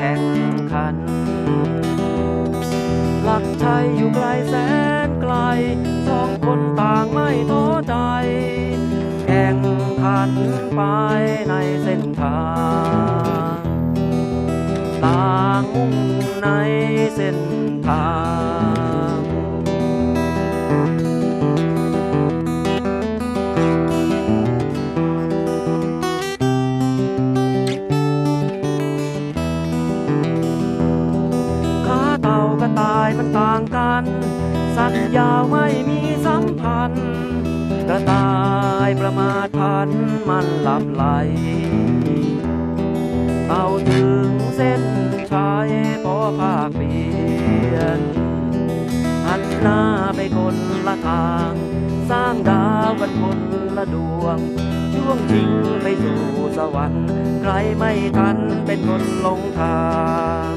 แข่งขัน หลักไทยอยู่ไกลแสนไกล สองคนต่างไม่ท้อใจ แข่งขันไปในเส้นทาง ต่างมุ่งในเส้นทาง สัตว์ยาวไม่มีสัมพันธ์กระต่ายประมาทพันมันหลับไหลเต่าถึงเส้นชัยพอภาคเปลี่ยนหันหน้าไปคนละทาง สร้างดาวกันคนละดวง ช่วงชิงไปสู่สวรรค์ ใครไม่ทันเป็นคนลงทาง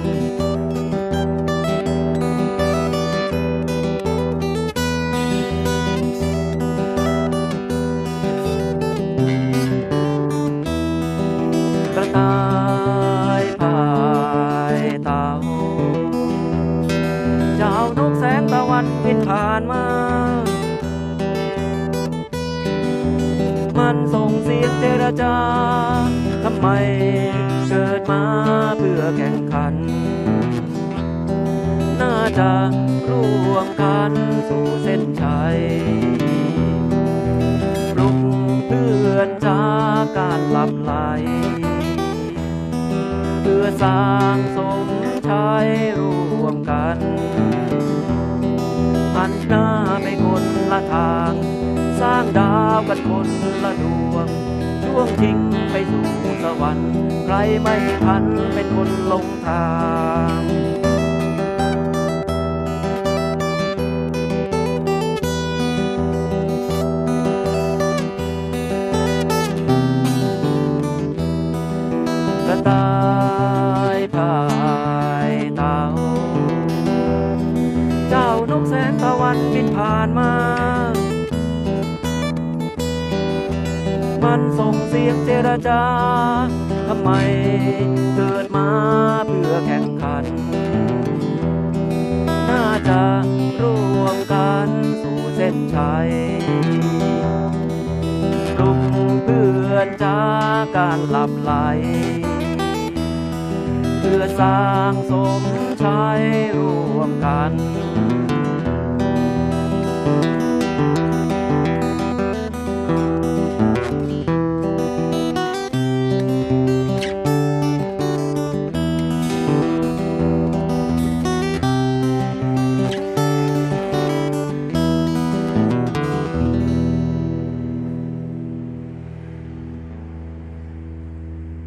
มันบินผ่านมา มันส่งเสียงเจรจา ทำไมเกิดมาเพื่อแข่งขัน น่าจะร่วมกันสู่เส้นชัยปลุกเพื่อนจากการหลับไหล เพื่อสร้างสมชัยร่วมกัน หันหน้าไปคนละทาง สร้างดาวกันคนละดวง ช่วงทิ้งไปสู่สวรรค์ ใครไม่ทันเป็นคนลงทาง มันส่งเสียงเจรจาทำไมเกิดมาเพื่อแข่งขัน น่าจะร่วมกันสู่เส้นชัยปลุกเพื่อนจากการหลับไหล เพื่อสร้างสมชัยร่วมกัน